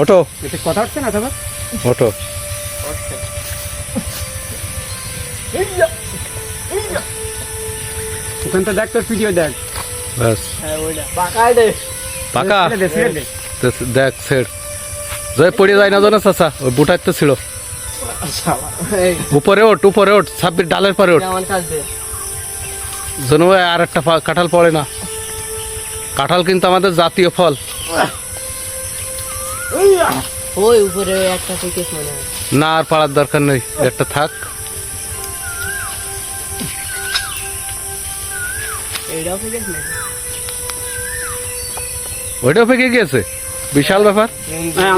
ওঠো। কথা হচ্ছে না তবে ওঠো। দেখ তোর ভিডিও দেখ। ব্যাস। পাকা দে, ছেড়ে দেখ সেট জয় পড়ে যায় না জানো চাচা? ওই বুটার তো ছিল। উপরে ওঠ উপরে ওঠ ছাব্বিশ ডালের পরে ওঠ। ওই আর একটা কাঁঠাল পড়ে না। কাঁঠাল কিন্তু আমাদের জাতীয় ফল। ওই উপরে একটা থেকে মনে হয়। না আর পাড়ার দরকার নেই একটা থাক। এইটাও না ওইটাও পেকে গিয়েছে বিশাল ব্যাপার। হ্যাঁ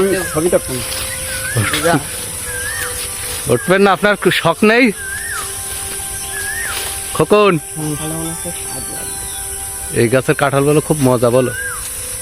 উঠবেন না আপনার শখ নেই? খোকন। এই গাছের কাঁঠাল বলো খুব মজা বলো।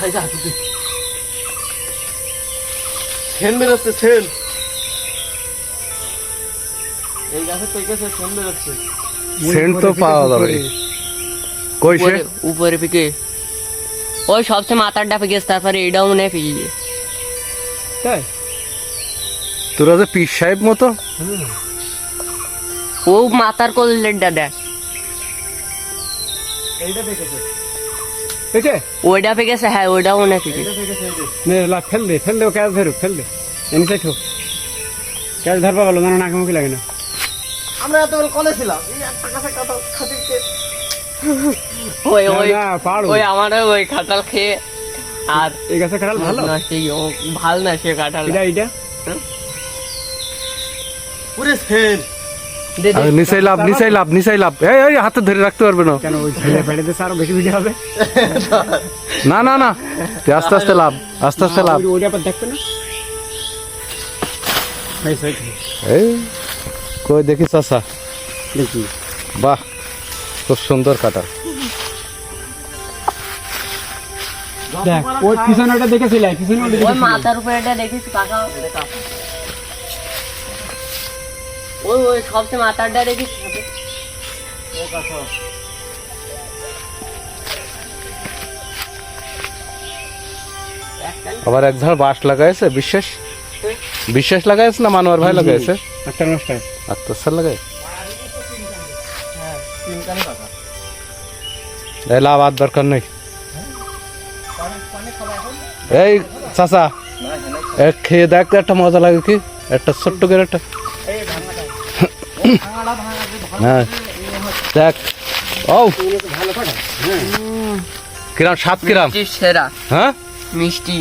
হেবি সুন্দর কাঁঠাল সেন বেরোচ্ছে সেন। এই গাছে থেকে সে সেন বেরোচ্ছে। সেন্ট তো পাওয়া যাবে। কই সে? উপরে উপরে ওই সবচেয়ে মাথার ডাপে গেছে তারপরে এটাও মনে হয় পেকে তাই? তোরা যে পীর সাহেব মতো? ও মাথার কললেরটা দেখ এইটা দেখেছে? দেখে ওইটা পেকেছে হ্যাঁ ওইটাও মনে হয় পেকে নে লা ফেল দে ফেল দে ও ক্যাচ ধরুক ফেল দে। এমনি ঠো ক্যাচ ধরবা বলো জানো নাকে মুখে লাগে না। আমরা এতক্ষণ কলে ছিলাম। এই একটা কাছে কথা খাতিরকে ওই না, ওই না, ওই আমারও ওই কাঁঠাল খেয়ে আর এই গাছের কাঁঠাল ভালো? না সেই ও ভালো না সে কাঁঠাল। এটা এইটা পুরে সেন দে দে আরে নিচাই লাভ নিচাই লাভ নিচাই লাভ এই এই হাতে ধরে রাখতে পারবে না কেন ওই ফেলে ফেলে দিতে আরও বেশি ভিডিও হবে। না না না। তুই আস্তে আস্তে লাভ আস্তে আস্তে লাভ। ওই- ওইটা আবার দেখবে না? এই সাইড এই কই দেখি চাচা? দেখি। বাহ খুব সুন্দর কাঁঠাল দেখ ওই পিছনে ওটা দেখেছিল পিছনে ওটা ওই দেখেছিল মাথার উপরে এটা দেখেছি কাকা ওই ওই সবচেয়ে মাথারটা কাছে আবার এক ধার বাঁশ লাগাইছে বিশ্বাস বিশ্বাস লাগাইছে না মানোয়ার ভাই লাগাইছে? স্যার লাগাই? এই লাভ আর দরকার নেই। এই চাচা খেয়ে দেখ একটা মজা লাগে কি? একটা ছোট্ট করে একটা। হ্যাঁ দেখ। ও কিরাম সাত কিরাম? সেরা। হ্যাঁ? মিষ্টি।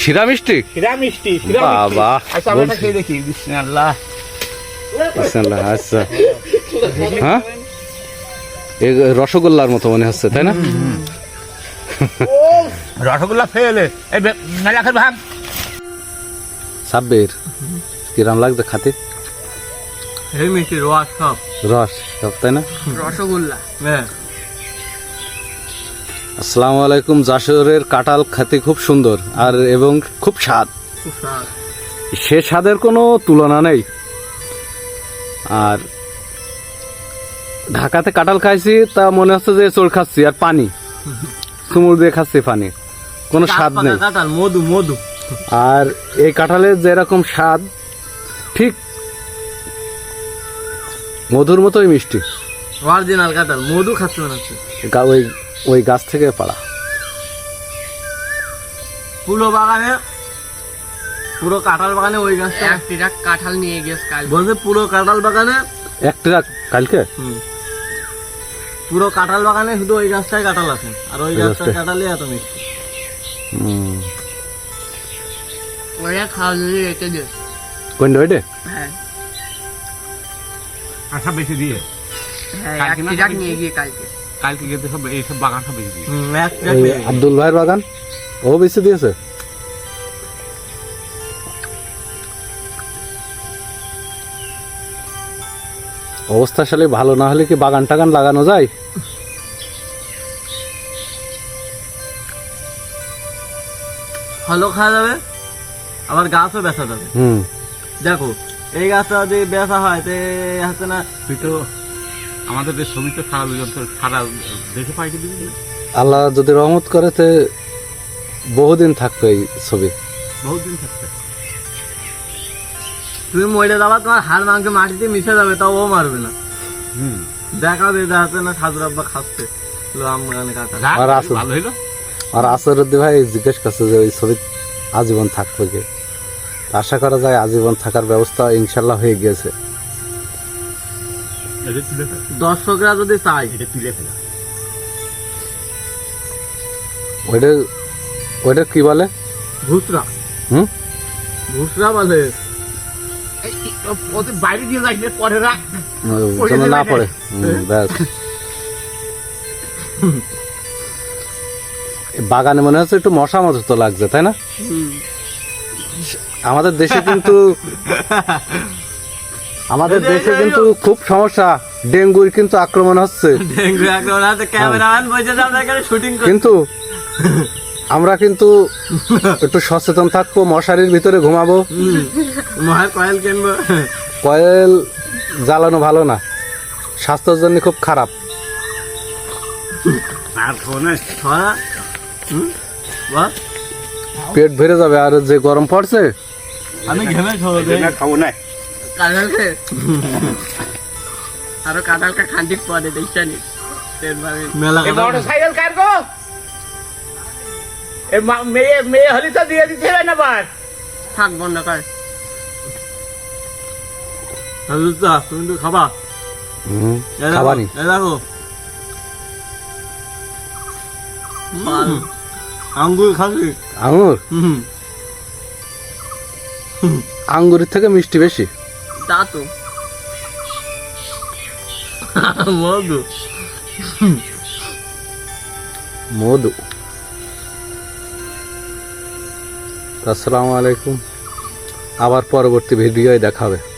শিরা মিষ্টি? শিরা মিষ্টি বাবা আচ্ছা আমরা খেয়ে দেখি বিসমিল্লাহ। বিসমিল্লাহ, আচ্ছা। হ্যাঁ? এই রসগোল্লার মতো মনে হচ্ছে তাই না? রসগোল্লা ফেলে এই মেলা ভাঙ সাব্বির কিরাম লাগছে খাতে? এই মিষ্টি রোয়াজ সব। রস সব তাই না? রসগোল্লা। হ্যাঁ। আসসালামু আলাইকুম যশোরের কাঁঠাল খেতে খুব সুন্দর আর এবং খুব স্বাদ। খুব স্বাদ। সে স্বাদের কোনো তুলনা নেই। আর ঢাকাতে কাঁঠাল খাইছি তা মনে হচ্ছে যে চোর খাচ্ছি আর পানি। চুমুর দিয়ে খাচ্ছি পানি। কোনো স্বাদ নেই। কাঁঠাল মধু মধু। আর এই কাঁঠালের যেরকম স্বাদ ঠিক মধুর মতোই মিষ্টি। অরিজিনাল কাঁঠাল মধু খাচ্ছে মনে হচ্ছে। ওই ওই গাছ থেকে পাড়া। পুরো বাগানে পুরো কাঁঠাল বাগানে ওই গাছটা। এক ট্রাক কাঁঠাল নিয়ে গেছে কাল। বলছে পুরো কাঁঠাল বাগানে এক ট্রাক কালকে? হুম, পুরো কাঁঠাল বাগানে শুধু ওই গাছটাই কাঁঠাল আছে। আর ওই গাছটার কাঁঠালই এত মিষ্টি। হুম। ওরা খাওয়া যদি রেখে দিও কোনটা ওইটা? হ্যাঁ। দিয়ে। হ্যাঁ, গিয়ে সব বাগান সব আব্দুল ভাইয়ের বাগান? ও দিয়েছে? অবস্থা সালে ভালো না হলে কি বাগান টাগান লাগানো যায়? ফলও খাওয়া যাবে আবার গাছও বেচা যাবে। হুম। দেখো এই গাছটা যদি বেচা হয় তে হচ্ছে না তুই তো আমাদের দেশ ছবি তো সারা দুজন সারা দেশে পাঠিয়ে দিবি আল্লাহ যদি রহমত করে তে বহুদিন থাকবে এই ছবি। বহুত দিন থাকতে। তুমি মরে যাবা তোমার হাড় মাংস মাটিতে মিশে যাবে তাও ও মারবে না। হুম। দেখা দিয়ে দেখাচ্ছে না সাজুর আব্বা খাচ্ছে। আর। ভালো আর ভাই জিজ্ঞেস করছে যে ওই ছবি আজীবন থাকবে কি? আশা করা যায় আজীবন থাকার ব্যবস্থা ইনশাল্লাহ হয়ে গিয়েছে। ফেল। দর্শকরা যদি চাই এটা তুলে ফেল। ওইটা ওইটা কি বলে? ঘুষরা। হুম? ঘুষরা বলে। বাইরে দিয়ে যাইলে পরে রাখ। না পড়ে। ব্যাস। বাগানে মনে হচ্ছে একটু মশা মতো তো লাগছে তাই না? আমাদের দেশে কিন্তু আমাদের দেশে কিন্তু খুব সমস্যা। ডেঙ্গুর কিন্তু আক্রমণ হচ্ছে। ডেঙ্গু এখন আছে ক্যামেরাম্যান বসে আমরা এখানে শুটিং কিন্তু আমরা কিন্তু একটু সচেতন থাকব মশারির ভিতরে ঘুমাবো। মহার কয়েল কিনবো। কয়েল জ্বালানো ভালো না। স্বাস্থ্যের জন্য খুব খারাপ। পেট ভরে যাবে আর যে গরম পড়ছে আমি ঘেমে ছড়ো খাব না। কাঁঠালকে। আরও কাঁঠালকে খান্ডিক পরে দেখছে নি মেলা মোটর সাইকেল কার গো? এ মা- মেয়ে মেয়ে হলি তো দিয়ে দিতে হবে না বার। থাক বন্ধ কর। হাজুতা তুমি তো খাবা। খাবানি। দেখো। আঙ্গুর খাবি? আঙুর হুম। আঙ্গুরের থেকে মিষ্টি বেশি। তা তো। মধু। মধু। আসসালামু আলাইকুম। আবার পরবর্তী ভিডিওয় দেখাবে।